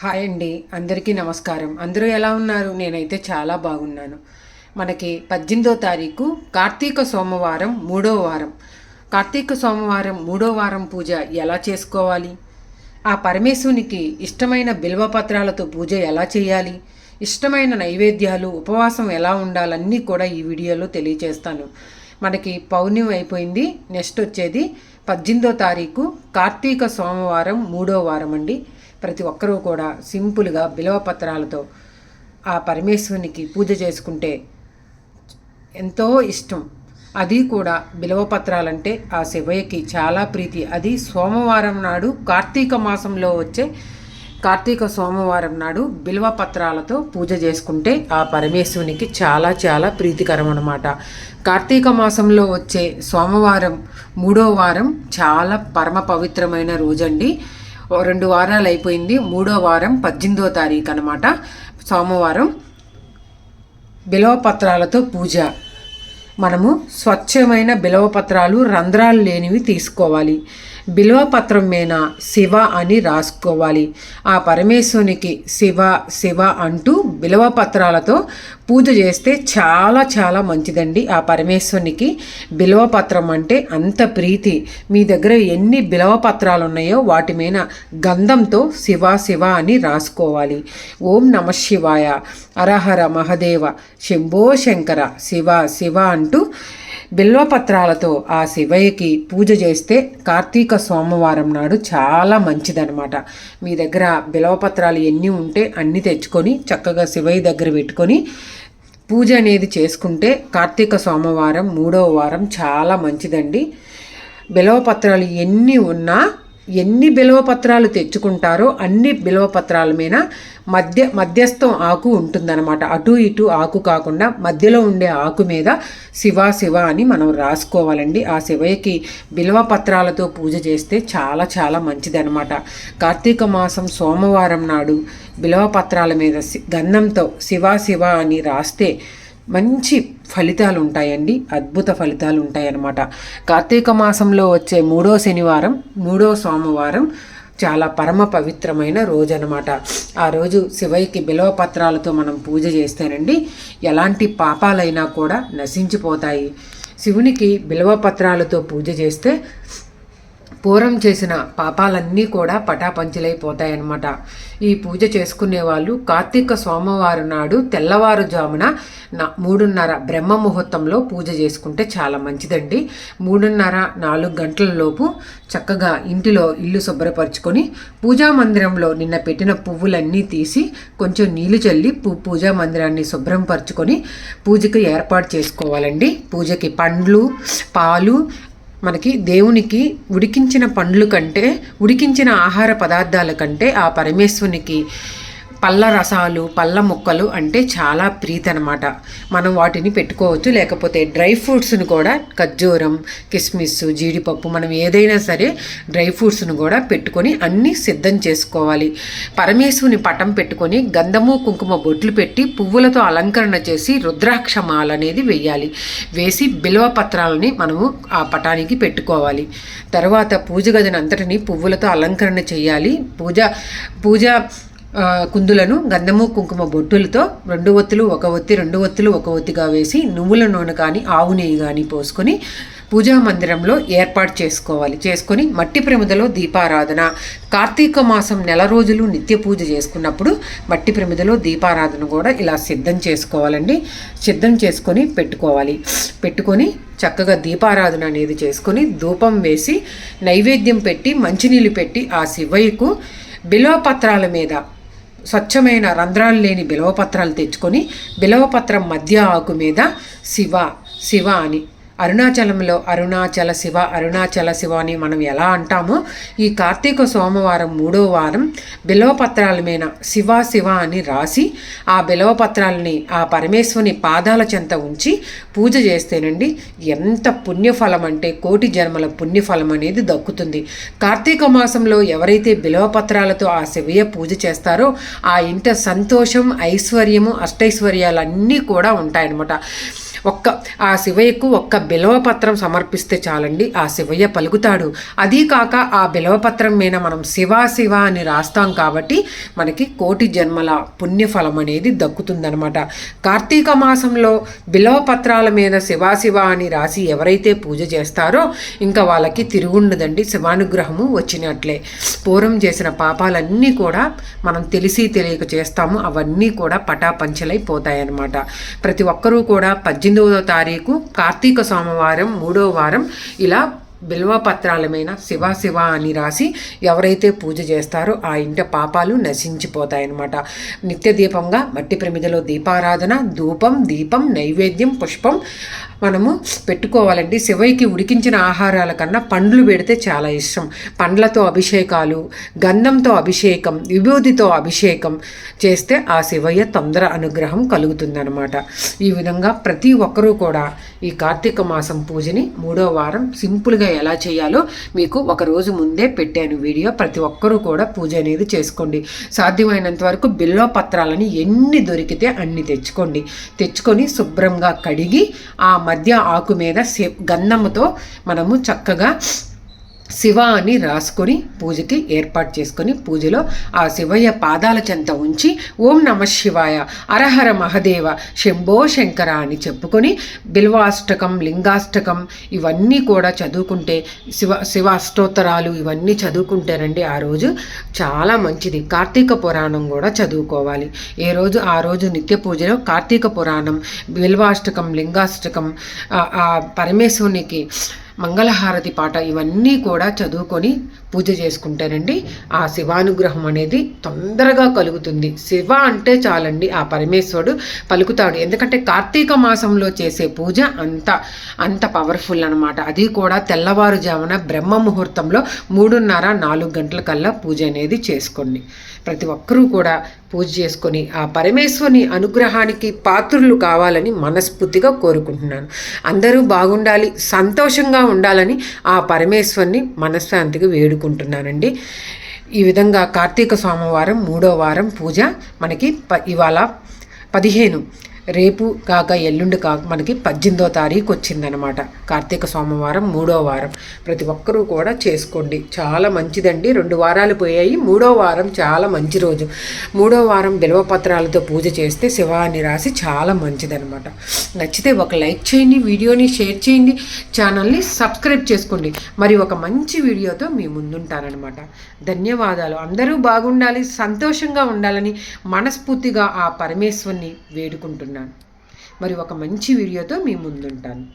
Hi అండి అందరికీ నమస్కారం. అందరూ ఎలా ఉన్నారు? నేనైతే చాలా బాగున్నాను. మనకి పద్దెనిమిదో తారీఖు కార్తీక సోమవారం మూడో వారం. కార్తీక సోమవారం మూడో వారం పూజ ఎలా చేసుకోవాలి? ఆ పరమేశ్వరునికి ఇష్టమైన బిల్వపత్రాలతో పూజ ఎలా చేయాలి? ఇష్టమైన నైవేద్యాలు ఉపవాసం ఎలా ఉండాలన్నీ కూడా ఈ వీడియోలో తెలియచేస్తాను. మనకి పౌర్ణమి అయిపోయింది. నెక్స్ట్ వచ్చేది పద్దెనిమిదో తారీఖు కార్తీక సోమవారం మూడో వారం అండి. ప్రతి ఒక్కరూ కూడా సింపుల్గా బిలవపత్రాలతో ఆ పరమేశ్వరునికి పూజ చేసుకుంటే ఎంతో ఇష్టం. అది కూడా బిలవపత్రాలంటే ఆ శివయ్యకి చాలా ప్రీతి. అది సోమవారం నాడు కార్తీక మాసంలో వచ్చే కార్తీక సోమవారం నాడు బిల్వపత్రాలతో పూజ చేసుకుంటే ఆ పరమేశ్వరునికి చాలా చాలా ప్రీతికరం అనమాట కార్తీక మాసంలో వచ్చే సోమవారం మూడో వారం చాలా పరమ పవిత్రమైన రోజండి. రెండు వారాలు అయిపోయింది. మూడో వారం పద్దెనిమిదో తారీఖు అనమాట సోమవారం బిలవపత్రాలతో పూజ. మనము స్వచ్ఛమైన బిలవపత్రాలు రంధ్రాలు లేనివి తీసుకోవాలి. బిల్వపత్రం మీద శివ అని రాసుకోవాలి. ఆ పరమేశ్వరునికి శివ శివ అంటూ బిల్వపత్రాలతో పూజ చేస్తే చాలా చాలా మంచిదండి. ఆ పరమేశ్వరునికి బిల్వపత్రం అంటే అంత ప్రీతి. మీ దగ్గర ఎన్ని బిలవపత్రాలు ఉన్నాయో వాటి మీద గంధంతో శివ శివ అని రాసుకోవాలి. ఓం నమ శివాయ. అరహర మహదేవ. శంభో శంకర. శివ శివ అంటూ బిల్వపత్రాలతో ఆ శివయ్యకి పూజ చేస్తే కార్తీక సోమవారం నాడు చాలా మంచిదనమాట మీ దగ్గర బిల్వపత్రాలు ఎన్ని ఉంటే అన్ని తెచ్చుకొని చక్కగా శివయ్య దగ్గర పెట్టుకొని పూజ అనేది చేసుకుంటే కార్తీక సోమవారం మూడవ వారం చాలా మంచిదండి. బిలవపత్రాలు ఎన్ని ఉన్నా ఎన్ని బిలవపత్రాలు తెచ్చుకుంటారో అన్ని బిలవపత్రాల మీద మధ్య మధ్యస్థం ఆకు ఉంటుందన్నమాట. అటు ఇటు ఆకు కాకుండా మధ్యలో ఉండే ఆకు మీద శివ శివ అని మనం రాసుకోవాలండి. ఆ శివయ్యకి బిలవపత్రాలతో పూజ చేస్తే చాలా చాలా మంచిదన్నమాట. కార్తీక మాసం సోమవారం నాడు బిలవపత్రాల మీద గంధంతో శివ శివ అని రాస్తే మంచి ఫలితాలు ఉంటాయండి అద్భుత ఫలితాలు ఉంటాయన్నమాట కార్తీక మాసంలో వచ్చే మూడో శనివారం మూడో సోమవారం చాలా పరమ పవిత్రమైన రోజు అనమాట ఆ రోజు శివయ్యకి బిలవపత్రాలతో మనం పూజ చేస్తేనండి ఎలాంటి పాపాలైనా కూడా నశించిపోతాయి. శివునికి బిలవపత్రాలతో పూజ చేస్తే పూర్వం చేసిన పాపాలన్నీ కూడా పటాపంచలైపోతాయన్నమాట. ఈ పూజ చేసుకునే వాళ్ళు కార్తీక సోమవారం నాడు తెల్లవారుజామున నా మూడున్నర బ్రహ్మ ముహూర్తంలో పూజ చేసుకుంటే చాలా మంచిదండి. మూడున్నర నాలుగు గంటల లోపు చక్కగా ఇంటిలో ఇల్లు శుభ్రపరచుకొని పూజా మందిరంలో నిన్న పెట్టిన పువ్వులన్నీ తీసి కొంచెం నీళ్ళు చల్లి పూ పూజా మందిరాన్ని శుభ్రం పరుచుకొని పూజకి ఏర్పాటు చేసుకోవాలండి. పూజకి పండ్లు పాలు మనకి దేవునికి ఉడికించిన పండ్లు కంటే ఉడికించిన ఆహార పదార్థాల కంటే ఆ పరమేశ్వరునికి పళ్ళ రసాలు పళ్ళ ముక్కలు అంటే చాలా ప్రీతి అనమాట మనం వాటిని పెట్టుకోవచ్చు. లేకపోతే డ్రై ఫ్రూట్స్ని కూడా ఖర్జూరం కిస్మిస్ జీడిపప్పు మనం ఏదైనా సరే డ్రై ఫ్రూట్స్ను కూడా పెట్టుకొని అన్నీ సిద్ధం చేసుకోవాలి. పరమేశ్వరుని పటం పెట్టుకొని గంధము కుంకుమ బొట్లు పెట్టి పువ్వులతో అలంకరణ చేసి రుద్రాక్ష మాల అనేది వేయాలి. వేసి బిల్వ పత్రాలని మనము ఆ పటానికి పెట్టుకోవాలి. తర్వాత పూజ గదిని అంతటిని పువ్వులతో అలంకరణ చేయాలి. పూజ పూజ కుందులను గంధము కుంకుమ బొట్టులతో రెండు ఒత్తులు ఒక ఒత్తి రెండు ఒత్తులు ఒక ఒత్తిగా వేసి నువ్వుల నూనె కానీ ఆవు నెయ్యి కానీ పోసుకొని పూజా మందిరంలో ఏర్పాటు చేసుకోవాలి. చేసుకొని మట్టి ప్రమిదలో దీపారాధన. కార్తీక మాసం నెల రోజులు నిత్య పూజ చేసుకున్నప్పుడు మట్టి ప్రమిదలో దీపారాధన కూడా ఇలా సిద్ధం చేసుకోవాలండి. సిద్ధం చేసుకొని పెట్టుకోవాలి. పెట్టుకొని చక్కగా దీపారాధన అనేది చేసుకొని ధూపం వేసి నైవేద్యం పెట్టి మంచినీళ్ళు పెట్టి ఆ శివయ్యకు బిలోపత్రాల మీద స్వచ్ఛమైన రంధ్రాలు లేని బిలవపత్రాలు తెచ్చుకొని బిలవపత్రం మధ్య ఆకు మీద శివ శివ అని అరుణాచలంలో అరుణాచల శివ అరుణాచల శివ అని మనం ఎలా అంటామో ఈ కార్తీక సోమవారం మూడో వారం బిలవపత్రాల మీద శివ శివ అని రాసి ఆ బిలవపత్రాలని ఆ పరమేశ్వరుని పాదాల చెంత ఉంచి పూజ చేస్తేనండి ఎంత పుణ్యఫలం అంటే కోటి జన్మల పుణ్యఫలం అనేది దక్కుతుంది. కార్తీక మాసంలో ఎవరైతే బిలవపత్రాలతో ఆ శివయ్య పూజ చేస్తారో ఆ ఇంట సంతోషం ఐశ్వర్యము అష్టైశ్వర్యాలన్నీ కూడా ఉంటాయన్నమాట. ఒక్క ఆ శివయ్యకు ఒక్క బిలవపత్రం సమర్పిస్తే చాలండి ఆ శివయ్య పలుకుతాడు. అదీ కాక ఆ బిలవపత్రం మీద మనం శివ శివ అని రాస్తాం కాబట్టి మనకి కోటి జన్మల పుణ్యఫలం అనేది దక్కుతుందనమాట కార్తీక మాసంలో బిలవపత్రాల మీద శివ శివ అని రాసి ఎవరైతే పూజ చేస్తారో ఇంకా వాళ్ళకి తిరుగుండదండి శివానుగ్రహము వచ్చినట్లే. పూర్వం చేసిన పాపాలన్నీ కూడా మనం తెలిసి తెలియక చేస్తాము అవన్నీ కూడా పటాపంచలైపోతాయన్నమాట. ప్రతి ఒక్కరూ కూడా పద్దెనిమిదవ తారీఖు కార్తీక సోమవారం మూడో వారం ఇలా బిల్వపత్రాల మీద శివ శివ అని రాసి ఎవరైతే పూజ చేస్తారో ఆ ఇంట పాపాలు నశించిపోతాయన్నమాట. నిత్య దీపంగా మట్టి ప్రమిదలో దీపారాధన ధూపం దీపం నైవేద్యం పుష్పం మనము పెట్టుకోవాలండి. శివయ్యకి ఉడికించిన ఆహారాల కన్నా పండ్లు పెడితే చాలా ఇష్టం. పండ్లతో అభిషేకాలు గంధంతో అభిషేకం విభూతితో అభిషేకం చేస్తే ఆ శివయ్య తొందర అనుగ్రహం కలుగుతుందనమాట ఈ విధంగా ప్రతి ఒక్కరూ కూడా ఈ కార్తీక మాసం పూజని మూడో వారం సింపుల్గా ఎలా చేయాలో మీకు ఒక రోజు ముందే పెట్టాను వీడియో. ప్రతి ఒక్కరూ కూడా పూజ అనేది చేసుకోండి. సాధ్యమైనంత వరకు బిల్లో పత్రాలని ఎన్ని దొరికితే అన్ని తెచ్చుకోండి. తెచ్చుకొని శుభ్రంగా కడిగి ఆ మధ్య ఆకు మీద గంధముతో మనము చక్కగా శివ అని రాసుకొని పూజకి ఏర్పాటు చేసుకొని పూజలో ఆ శివయ్య పాదాల చెంత ఉంచి ఓం నమ శివాయ అరహర మహదేవ శంభో శంకర అని చెప్పుకొని బిల్వాష్టకం లింగాష్టకం ఇవన్నీ కూడా చదువుకుంటే శివ శివ అష్టోత్తరాలు ఇవన్నీ చదువుకుంటేనండి ఆ రోజు చాలా మంచిది. కార్తీక పురాణం కూడా చదువుకోవాలి. ఏ రోజు ఆ రోజు నిత్య పూజలో కార్తీక పురాణం బిల్వాష్టకం లింగాష్టకం ఆ పరమేశ్వరునికి మంగళహారతి పాట ఇవన్నీ కూడా చదువుకొని పూజ చేసుకుంటారండి ఆ శివానుగ్రహం అనేది తొందరగా కలుగుతుంది. శివ అంటే చాలండి ఆ పరమేశ్వరుడు పలుకుతాడు. ఎందుకంటే కార్తీక మాసంలో చేసే పూజ అంత అంత పవర్ఫుల్ అనమాట అది కూడా తెల్లవారుజామున బ్రహ్మ ముహూర్తంలో మూడున్నర నాలుగు గంటల కల్లా పూజ అనేది చేసుకోండి. ప్రతి ఒక్కరూ కూడా పూజ చేసుకొని ఆ పరమేశ్వరుని అనుగ్రహానికి పాత్రులు కావాలని మనస్ఫూర్తిగా కోరుకుంటున్నాను. అందరూ బాగుండాలి సంతోషంగా ఉండాలని ఆ పరమేశ్వరుని మనశ్శాంతిగా అనుకుంటున్నానండి ఈ విధంగా కార్తీక సోమవారం మూడో వారం పూజ మనకి ప ఇవాళ పదిహేను. రేపు కాక ఎల్లుండి కాక మనకి పద్దెనిమిదో తారీఖు వచ్చిందనమాట కార్తీక సోమవారం మూడో వారం. ప్రతి ఒక్కరూ కూడా చేసుకోండి. చాలా మంచిదండి. రెండు వారాలు పోయాయి. మూడో వారం చాలా మంచి రోజు. మూడో వారం బిలవపత్రాలతో పూజ చేస్తే శివాన్ని రాసి చాలా మంచిదనమాట. నచ్చితే ఒక లైక్ చేయండి వీడియోని షేర్ చేయండి ఛానల్ని సబ్స్క్రైబ్ చేసుకోండి. మరి ఒక మంచి వీడియోతో మీ ముందుంటానమాట ధన్యవాదాలు. అందరూ బాగుండాలి సంతోషంగా ఉండాలని మనస్ఫూర్తిగా ఆ పరమేశ్వరిని వేడుకుంటున్నాను. మరి ఒక మంచి వీడియోతో మీ ముందుంటాను.